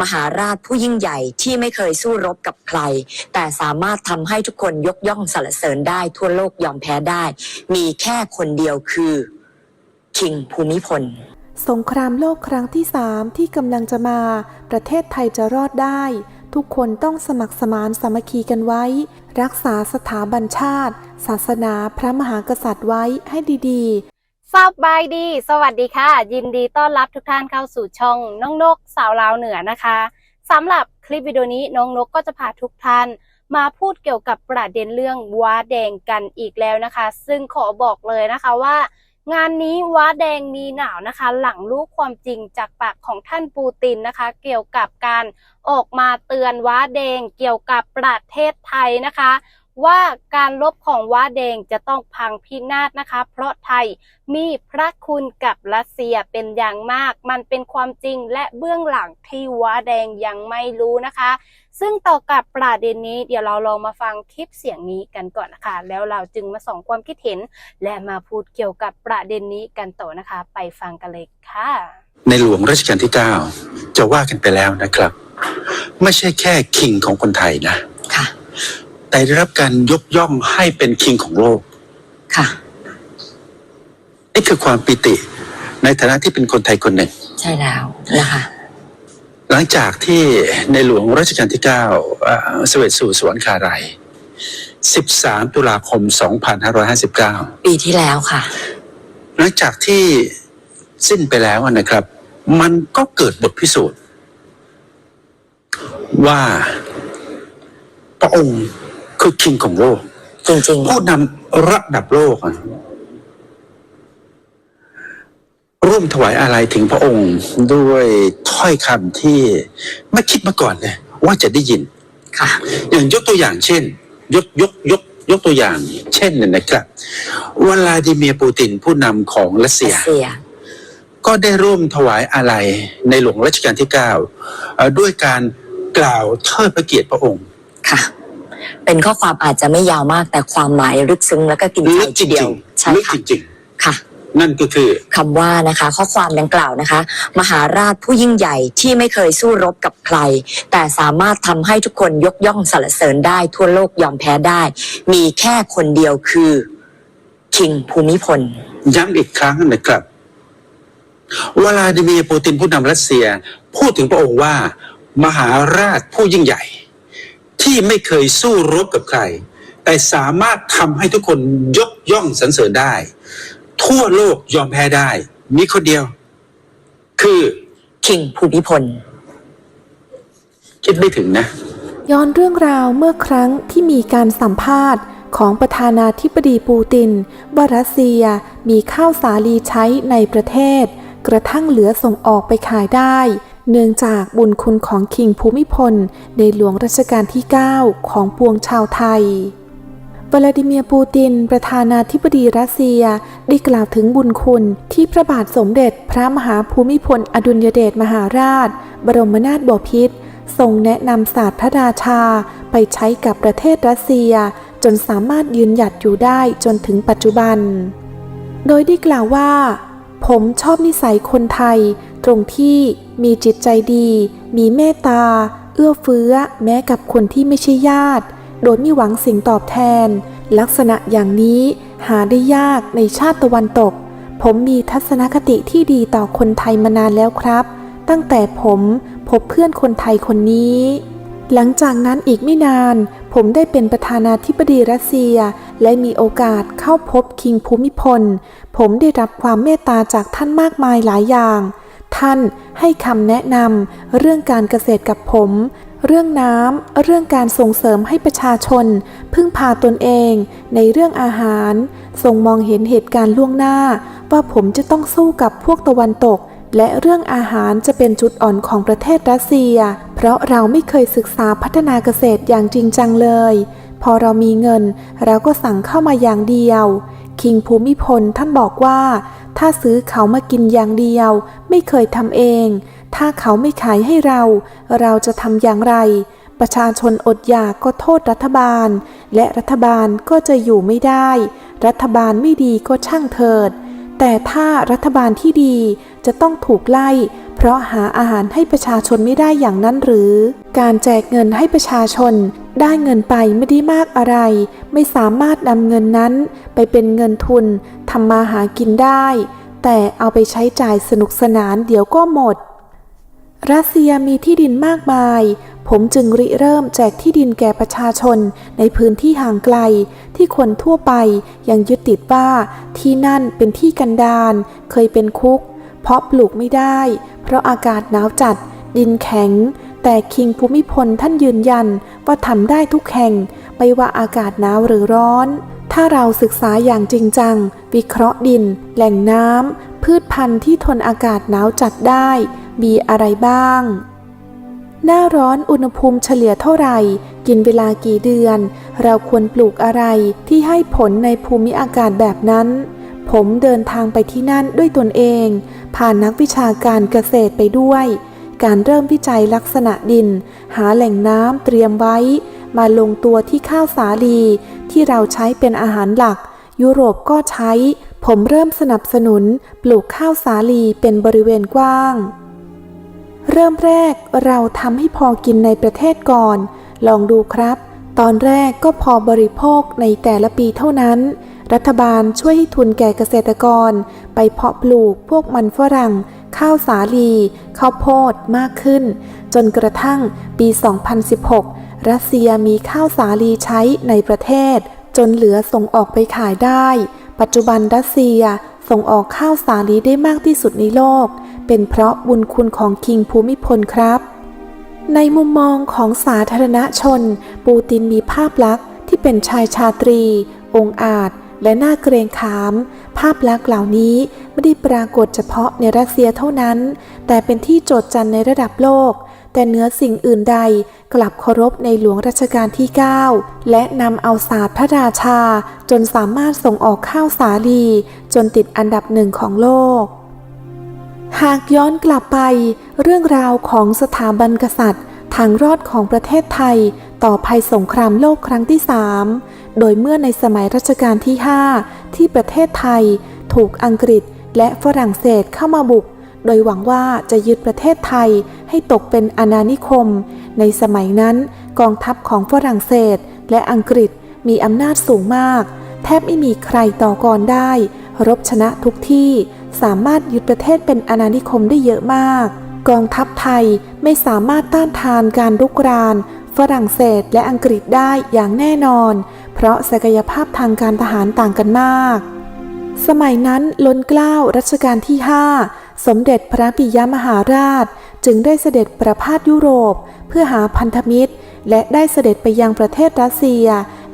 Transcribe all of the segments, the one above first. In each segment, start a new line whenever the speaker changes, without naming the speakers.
มหาราชผู้ยิ่งใหญ่ที่ไม่เคยสู้รบกับใคร แต่สามารถทำให้ทุกคนยกย่องสรรเสริญได้ทั่วโลกยอมแพ้ได้ มีแค่คนเดียวคือ คิงภูมิพล
สงครามโลกครั้งที่สามที่กำลังจะมา ประเทศไทยจะรอดได้ ทุกคนต้องสมัครสมานสามัคคีกันไว้ รักษาสถาบันชาติ ศาสนาพระมหากษัตริย์ไว้ให้ดีๆ
สบายดี สวัสดีค่ะ ยินดีต้อนรับทุกท่านเข้าสู่ช่องน้องนกสาวลาวเหนือนะคะสำหรับคลิปวิดีโอนี้น้องนกก็จะพาทุกท่าน มาพูดเกี่ยวกับประเด็นเรื่องว้าแดงกันอีกแล้วนะคะ ซึ่งขอบอกเลยนะคะว่า งานนี้ว้าแดงมีหนาวนะคะ หลังรู้ความจริงจากปากของท่านปูตินนะคะ เกี่ยวกับการออกมาเตือนว้าแดงเกี่ยวกับประเทศไทยนะคะ ว่าการลบของว้าแดงจะต้องพังพินาศนะคะ เพราะไทยมีพระคุณกับรัสเซียเป็นอย่างมาก มันเป็นความจริงและเบื้องหลังที่ว้าแดงยังไม่รู้นะคะ ซึ่งต่อกับประเด็นนี้เดี๋ยวเราลองมาฟังคลิปเสียงนี้กันก่อนนะคะ แล้วเราจึงมาส่องความคิดเห็น และมาพูดเกี่ยวกับประเด็นนี้กันต่อนะคะ ไปฟังกันเลยค่ะ
ในหลวงรัชกาลที่ 9 จะว่ากันไปแล้วนะครับ ไม่ใช่แค่คิงของคนไทยนะ
ค่ะ
แต่ได้รับการยกย่องให้เป็นคิงของโลก
ค่ะ
นี่คือความปิติ ในฐานะที่เป็นคนไทยคนหนึ่ง
ใช่แล้วนะคะ
หลังจากที่ในหลวงรัชกาลที่ 9เอ่อเสด็จสู่สวรรคาลัย13 ตุลาคม 2559
ปีที่แล้วค่ะ
หลังจากที่สิ้นไปแล้วนะครับ มันก็เกิดบทพิสูจน์ ว่าพระองค์ คือคิงของโลก
จริง
ผู้นำระดับโลกอะร่วมถวายอะไรถึงพระองค์ด้วยถ้อยคำที่ไม่คิดมาก่อนเลยว่าจะได้ยิน
ๆค่ะ
อย่างยกตัวอย่างเช่น ยกยกยกยกตัวอย่าง เช่นเนี่ยนะครับวลาดิเมียร์ปูตินผู้นำของรัสเซี
รั
ย
สเซีย
ก็ได้ร่วมถวายอาลัยในหลวงรัชกาลที่9เอ่อด้วยการกล่าวเทิดพระเกียรติพระองค์
ค่ะ เป็นข้อความอาจจะไม่ยาวมากแต่ความหมายลึกซึ้งแล้วก็กินใจ
ลึกจ
ทีเดี
ริ
ยว
ง
ใช่
ๆลึก
ค่ะ
จริง
ค่ะ
ๆ นั่นก็คือ
คำว่านะคะข้อความดังกล่าวนะคะ มหาราชผู้ยิ่งใหญ่ที่ไม่เคยสู้รบกับใคร แต่สามารถทำให้ทุกคนยกย่องสรรเสริญได้ทั่วโลกยอมแพ้ได้ มีแค่คนเดียวคือคิงภูมิพล
ย้ำอีกครั้งนะครับวลาดิเมียร์ปูตินผู้นำรัสเซีย พูดถึงพระองค์ว่า มหาราชผู้ยิ่งใหญ่ ที่ไม่เคยสู้รบกับใคร แต่สามารถทำให้ทุกคนยกย่องสรรเสริญได้ ทั่วโลกยอมแพ้ได้ มีคนเดียว คือ
คิงภูมิพล
คิดไม่ถึงนะ
ย้อนเรื่องราวเมื่อครั้งที่มีการสัมภาษณ์ของประธานาธิบดีปูตินว่ารัสเซียมีข้าวสาลีใช้ในประเทศ กระทั่งเหลือส่งออกไปขายได้ เนื่องจากบุญคุณของคิงภูมิพล ในหลวงรัชกาลที่ 9 ของปวงชาวไทยวลาดิเมียร์ปูติน ประธานาธิบดีรัสเซีย ได้กล่าวถึงบุญคุณที่พระบาทสมเด็จพระมหาภูมิพล อดุลยเดชมหาราช บรมนาถบพิตรทรงแนะนำศาสตร์พระราชา ไปใช้กับประเทศรัสเซีย จนสามารถยืนหยัดอยู่ได้จนถึงปัจจุบัน โดยได้กล่าวว่า ผมชอบนิสัยคนไทย ตรงที่ มีจิตใจดี มีเมตตา เอื้อเฟื้อ แม้กับคนที่ไม่ใช่ญาติ โดยไม่หวังสิ่งตอบแทน ลักษณะอย่างนี้หาได้ยากในชาติตะวันตก ผมมีทัศนคติที่ดีต่อคนไทยมานานแล้วครับ ตั้งแต่ผมพบเพื่อนคนไทยคนนี้ หลังจากนั้นอีกไม่นาน ผมได้เป็นประธานาธิบดีรัสเซีย และมีโอกาสเข้าพบคิงภูมิพล ผมได้รับความเมตตาจากท่านมากมายหลายอย่าง ท่านให้คำแนะนำเรื่องการเกษตรกับผม เรื่องน้ำ เรื่องการส่งเสริมให้ประชาชน พึ่งพาตนเองในเรื่องอาหารทรงมองเห็นเหตุการณ์ล่วงหน้า ว่าผมจะต้องสู้กับพวกตะวันตก และเรื่องอาหารจะเป็นจุดอ่อนของประเทศรัสเซีย เพราะเราไม่เคยศึกษาพัฒนาเกษตรอย่างจริงจังเลย พอเรามีเงิน เราก็สั่งเข้ามาอย่างเดียว คิงภูมิพลท่านบอกว่า ถ้าซื้อเขามากินอย่างเดียว ไม่เคยทำเอง ถ้าเขาไม่ขายให้เรา เราจะทำอย่างไร ประชาชนอดอยากก็โทษรัฐบาล และรัฐบาลก็จะอยู่ไม่ได้ รัฐบาลไม่ดีก็ช่างเถิด แต่ถ้ารัฐบาลที่ดีจะต้องถูกไล่ เพราะหาอาหารให้ประชาชนไม่ได้อย่างนั้นหรือ การแจกเงินให้ประชาชนได้เงินไปไม่ได้มากอะไร ไม่สามารถนำเงินนั้น ไปเป็นเงินทุน ทำมาหากินได้ แต่เอาไปใช้จ่ายสนุกสนานเดี๋ยวก็หมด รัสเซียมีที่ดินมากมาย ผมจึงริเริ่มแจกที่ดินแก่ประชาชนในพื้นที่ห่างไกล ที่คนทั่วไปยังยึดติดว่าที่นั่นเป็นที่กันดารเคยเป็นคุก เพราะปลูกไม่ได้ เพราะอากาศหนาวจัด ดินแข็ง แต่คิงภูมิพลท่านยืนยันว่าทำได้ทุกแห่งไม่ว่าอากาศหนาวหรือร้อน ถ้าเราศึกษาอย่างจริงจัง วิเคราะห์ดิน แหล่งน้ำ พืชพันธุ์ที่ทนอากาศหนาวจัดได้ มีอะไรบ้าง หน้าร้อนอุณหภูมิเฉลี่ยเท่าไหร่ กินเวลากี่เดือน เราควรปลูกอะไรที่ให้ผลในภูมิอากาศแบบนั้น ผมเดินทางไปที่นั่นด้วยตนเอง ผ่านนักวิชาการเกษตรไปด้วย การเริ่มวิจัยลักษณะดิน หาแหล่งน้ำเตรียมไว้ มาลงตัวที่ข้าวสาลี ที่เราใช้เป็นอาหารหลัก ยุโรปก็ใช้ ผมเริ่มสนับสนุนปลูกข้าวสาลีเป็นบริเวณกว้าง เริ่มแรกเราทำให้พอกินในประเทศก่อน ลองดูครับ ตอนแรกก็พอบริโภคในแต่ละปีเท่านั้น รัฐบาลช่วยให้ทุนแก่เกษตรกร ไปเพาะปลูกพวกมันฝรั่ง ข้าวสาลีข้าวโพดมากขึ้น จนกระทั่งปี 2016 รัสเซียมีข้าวสาลีใช้ในประเทศ จนเหลือส่งออกไปขายได้ ปัจจุบันรัสเซียส่งออกข้าวสาลีได้มากที่สุดในโลก เป็นเพราะบุญคุณของคิงภูมิพลครับ ในมุมมองของสาธารณชน ปูตินมีภาพลักษณ์ที่เป็นชายชาตรี องอาจ และน่าเกรงขาม ภาพลักษณ์เหล่านี้ไม่ได้ปรากฏเฉพาะในรัสเซียเท่านั้น แต่เป็นที่โจทย์จันในระดับโลก แต่เนื้อสิ่งอื่นใดกลับเคารพในหลวงรัชกาลที่ 9 และนำเอาศาสตร์พระราชา จนสามารถส่งออกข้าวสาลี จนติดอันดับหนึ่งของโลก หากย้อนกลับไป เรื่องราวของสถาบันกษัตริย์ ทางรอดของประเทศไทย ต่อภัยสงครามโลกครั้งที่สามโดยเมื่อในสมัยรัชกาลที่ 5 ที่ประเทศไทย ถูกอังกฤษและฝรั่งเศสเข้ามาบุก โดยหวังว่าจะยึดประเทศไทยให้ตกเป็นอาณานิคม ในสมัยนั้นกองทัพของฝรั่งเศสและอังกฤษมีอำนาจสูงมาก แทบไม่มีใครต่อกรได้ รบชนะทุกที่สามารถยึดประเทศเป็นอาณานิคมได้เยอะมาก กองทัพไทยไม่สามารถต้านทานการรุกราน ฝรั่งเศสและอังกฤษได้อย่างแน่นอน เพราะศักยภาพทางการทหารต่างกันมาก สมัยนั้นล้นเกล้ารัชกาลที่ 5 สมเด็จพระปิยมหาราชจึงได้เสด็จประพาสยุโรป เพื่อหาพันธมิตร และได้เสด็จไปยังประเทศรัสเซีย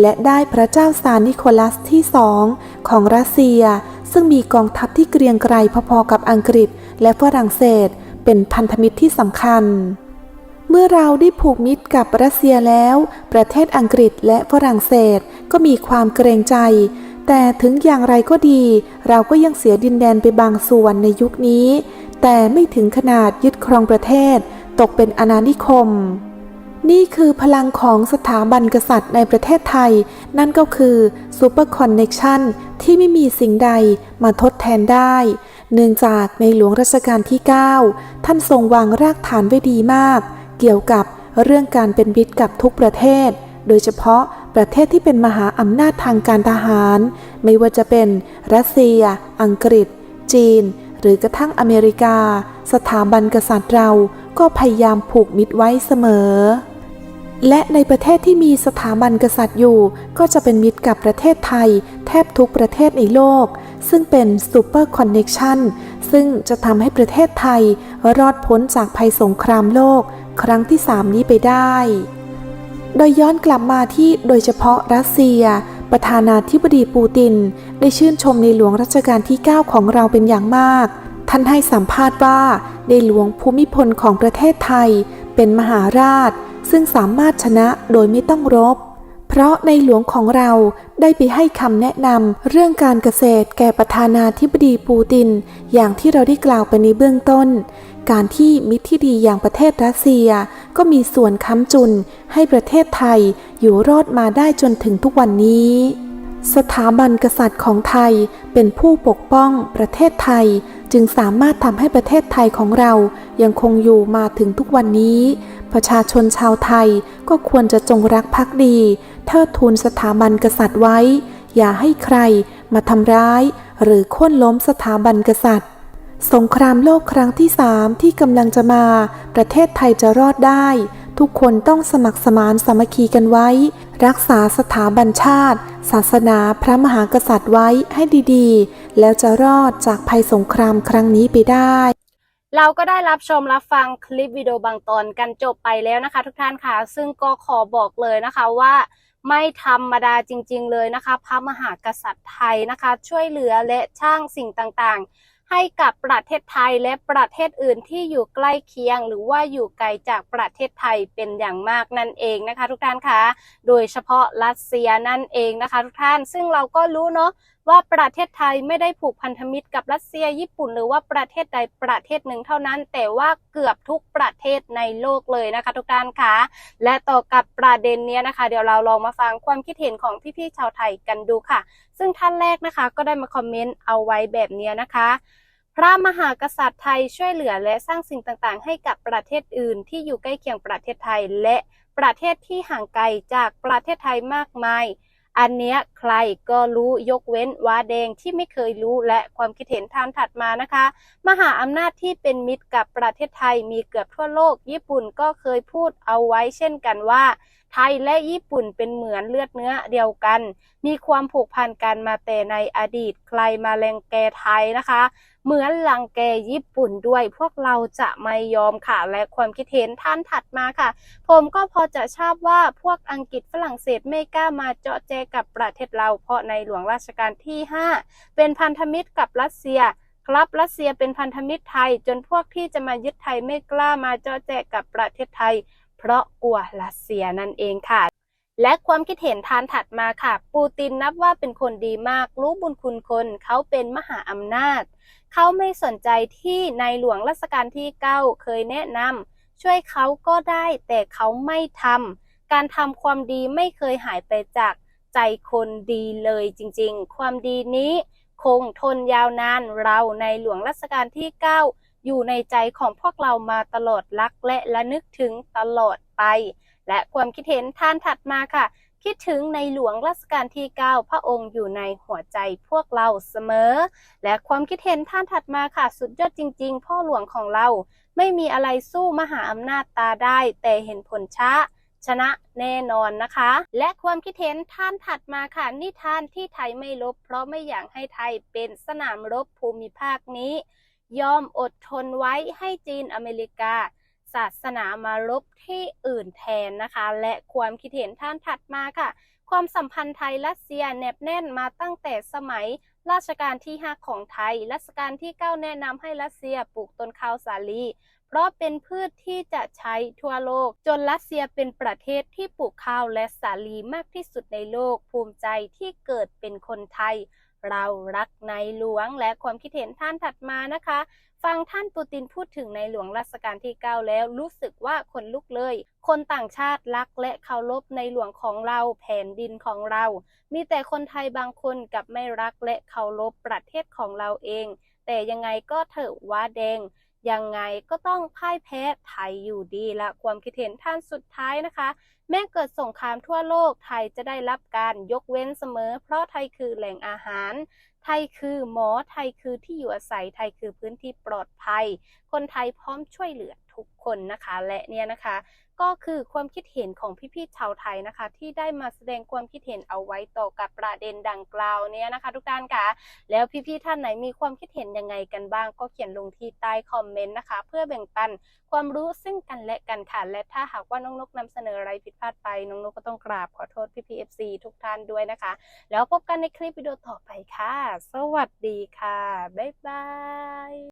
และได้พระเจ้าซาร์นิโคลัสที่สองของรัสเซีย ซึ่งมีกองทัพที่เกรียงไกรพอๆกับอังกฤษ และฝรั่งเศส เป็นพันธมิตรที่สำคัญ เมื่อเราได้ผูกมิตรกับรัสเซียแล้ว ประเทศอังกฤษและฝรั่งเศสก็มีความเกรงใจ แต่ถึงอย่างไรก็ดี เราก็ยังเสียดินแดนไปบางส่วนในยุคนี้ แต่ไม่ถึงขนาดยึดครองประเทศ ตกเป็นอาณานิคม นี่คือพลังของสถาบันกษัตริย์ในประเทศไทย นั่นก็คือซูเปอร์คอนเน็ชันที่ไม่มีสิ่งใดมาทดแทนได้ เนื่องจากในหลวงรัชกาลที่ 9 ท่านทรงวางรากฐานไว้ดีมาก เกี่ยวกับเรื่องการเป็นมิตรกับทุกประเทศ โดยเฉพาะ ประเทศที่เป็นมหาอำนาจทางการทหาร ไม่ว่าจะเป็น รัสเซีย อังกฤษ จีน หรือกระทั่งอเมริกา สถาบันกษัตริย์เราก็พยายามผูกมิตรไว้เสมอ และในประเทศที่มีสถาบันกษัตริย์อยู่ ก็จะเป็นมิตรกับประเทศไทย แทบทุกประเทศในโลก ซึ่งเป็นซูเปอร์คอนเน็ชันซึ่งจะทำให้ประเทศไทยรอดพ้นจากภัยสงครามโลก ครั้งที่ 3 นี้ไปได้ โดยย้อนกลับมาที่โดยเฉพาะรัสเซีย ประธานาธิบดีปูติน ได้ชื่นชมในหลวงรัชกาลที่ 9 ของเราเป็นอย่างมาก ท่านให้สัมภาษณ์ว่า ในหลวงภูมิพลของประเทศไทย เป็นมหาราช ซึ่งสามารถชนะโดยไม่ต้องรบ เพราะในหลวงของเราได้ไปให้คำแนะนำเรื่องการเกษตรแก่ประธานาธิบดีปูติน อย่างที่เราได้กล่าวไปในเบื้องต้น การที่มิตรที่ดีอย่างประเทศรัสเซีย ก็มีส่วนค้ำจุนให้ประเทศไทยอยู่รอดมาได้จนถึงทุกวันนี้ สถาบันกษัตริย์ของไทยเป็นผู้ปกป้องประเทศไทย จึงสามารถทำให้ประเทศไทยของเรายังคงอยู่มาถึงทุกวันนี้ ประชาชนชาวไทยก็ควรจะจงรักภักดีเทิดทูนสถาบันกษัตริย์ไว้ อย่าให้ใครมาทำร้าย หรือโค่นล้มสถาบันกษัตริย์ สงครามโลกครั้งที่สามที่กำลังจะมา ประเทศไทยจะรอดได้ ทุกคนต้องสมัครสมานสามัคคีกันไว้ รักษาสถาบันชาติ ศาสนาพระมหากษัตริย์ไว้ให้ดีๆ แล้วจะรอดจากภัยสงครามครั้งนี้ไปได้
เราก็ได้รับชมรับฟังคลิปวิดีโอบางตอนกันจบไปแล้วนะคะ ทุกท่านค่ะ ซึ่งก็ขอบอกเลยนะคะว่าไม่ธรรมดาจริง ๆ เลยนะคะ พระมหากษัตริย์ไทยนะคะ ช่วยเหลือและช่างสิ่งต่างๆ ให้กับประเทศไทยและประเทศอื่นที่อยู่ใกล้เคียง หรือว่าอยู่ไกลจากประเทศไทยเป็นอย่างมากนั่นเองนะคะ ทุกท่านคะ โดยเฉพาะรัสเซียนั่นเองนะคะ ทุกท่านซึ่งเราก็รู้เนาะ ว่าประเทศไทยไม่ได้ผูกพันธมิตรกับรัสเซียญี่ปุ่น หรือว่าประเทศใดประเทศหนึ่งเท่านั้น แต่ว่าเกือบทุกประเทศในโลกเลยนะคะ ทุกท่านคะและต่อกับประเด็นนี้นะคะ เดี๋ยวเราลองมาฟังความคิดเห็นของพี่ๆชาวไทยกันดูค่ะ ซึ่งท่านแรกนะคะ ก็ได้มาคอมเมนต์เอาไว้แบบนี้นะคะพระมหากษัตริย์ไทยช่วยเหลือและสร้างสิ่งต่างๆ ให้กับประเทศอื่นที่อยู่ใกล้เคียงประเทศไทย และประเทศที่ห่างไกลจากประเทศไทยมากมาย อันเนี้ยใครก็รู้ยกเว้นว้าแดงที่ไม่เคยรู้และความคิดเห็นทางถัดมานะคะ มหาอำนาจที่เป็นมิตรกับประเทศไทยมีเกือบทั่วโลก ญี่ปุ่นก็เคยพูดเอาไว้เช่นกันว่า ไทยและญี่ปุ่นเป็นเหมือนเลือดเนื้อเดียวกัน มีความผูกพันกันมาแต่ในอดีตใครมาแรงแกไทยนะคะ เหมือนลังแกญี่ปุ่นด้วย พวกเราจะไม่ยอมค่ะ และความคิดเห็นท่านถัดมาค่ะ ผมก็พอจะทราบว่าพวกอังกฤษฝรั่งเศสไม่กล้ามาเจาะแจกับประเทศเรา เพราะในหลวงราชการที่ 5 เป็นพันธมิตรกับรัสเซียครับรัสเซียเป็นพันธมิตรไทย จนพวกที่จะมายึดไทยไม่กล้ามาเจาะแจกับประเทศไทย เพราะกลัวรัสเซียนั่นเองค่ะและความคิดเห็นทานถัดมาค่ะ ปูตินนับว่าเป็นคนดีมาก รู้บุญคุณคน เขาเป็นมหาอำนาจ เขาไม่สนใจที่ในหลวงรัชกาลที่ 9 เคยแนะนำช่วยเขาก็ได้แต่เขาไม่ทำการทำความดีไม่เคยหายไปจากใจคนดีเลยจริงๆ ความดีนี้คงทนยาวนานเราในหลวงรัชกาลที่ 9 อยู่ในใจของพวกเรามาตลอดรักและและนึกถึงตลอดไป และความคิดเห็นท่านถัดมาค่ะ คิดถึงในหลวงรัชกาลที่ 9 พระองค์อยู่ในหัวใจพวกเราเสมอ และความคิดเห็นท่านถัดมาค่ะ สุดยอดจริง ๆ พ่อหลวงของเรา ไม่มีอะไรสู้มหาอำนาจตาได้ แต่เห็นผลช้าชนะแน่นอนนะคะ และความคิดเห็นท่านถัดมาค่ะ นิทานที่ไทยไม่ลบ เพราะไม่อยากให้ไทยเป็นสนามรบภูมิภาคนี้ ยอมอดทนไว้ให้จีนอเมริกา ศาสนามารบที่อื่นแทนนะคะ และความคิดเห็นท่านถัดมาค่ะ ความสัมพันธ์ไทยรัสเซียแนบแน่นมาตั้งแต่สมัยรัชกาลที่ 5 ของไทย รัชกาลที่ 9 แนะนำให้รัสเซียปลูกต้นข้าวสาลี เพราะเป็นพืชที่จะใช้ทั่วโลก จนรัสเซียเป็นประเทศที่ปลูกข้าวและสาลีมากที่สุดในโลก ภูมิใจที่เกิดเป็นคนไทย เรารักในหลวงและความคิดเห็นท่านถัดมานะคะ ฟังท่านปูตินพูดถึงในหลวงรัชกาลที่ 9 แล้วรู้สึกว่าคนลุกเลย คนต่างชาติรักและเคารพในหลวงของเราแผ่นดินของเรา มีแต่คนไทยบางคนกับไม่รักและเคารพประเทศของเราเอง แต่ยังไงก็เถอะว่าแดง ยังไงก็ต้องพ่ายแพ้ไทยอยู่ดีละความคิดเห็นท่านสุดท้ายนะคะ แม้เกิดสงครามทั่วโลกไทยจะได้รับการยกเว้นเสมอ เพราะไทยคือแหล่งอาหาร ไทยคือหมอไทยคือที่อยู่อาศัยไทยคือพื้นที่ปลอดภัย คนไทยพร้อมช่วยเหลือทุกคนนะคะ และเนี่ยนะคะ ก็คือความคิดเห็นของพี่ๆชาวไทยนะคะ ที่ได้มาแสดงความคิดเห็นเอาไว้ต่อกับประเด็นดังกล่าวเนี่ยนะคะ ทุกท่านค่ะ แล้วพี่ๆท่านไหนมีความคิดเห็นยังไงกันบ้าง ก็เขียนลงที่ใต้คอมเมนต์นะคะ เพื่อแบ่งปันความรู้ซึ่งกันและกันค่ะ และถ้าหากว่าน้องนกนำเสนออะไรผิดพลาดไปน้องนกก็ต้องกราบขอโทษพี่ๆ FC ทุกท่านด้วยนะคะ แล้วพบกันในคลิปวิดีโอต่อไปค่ะ สวัสดีค่ะ บ๊ายบาย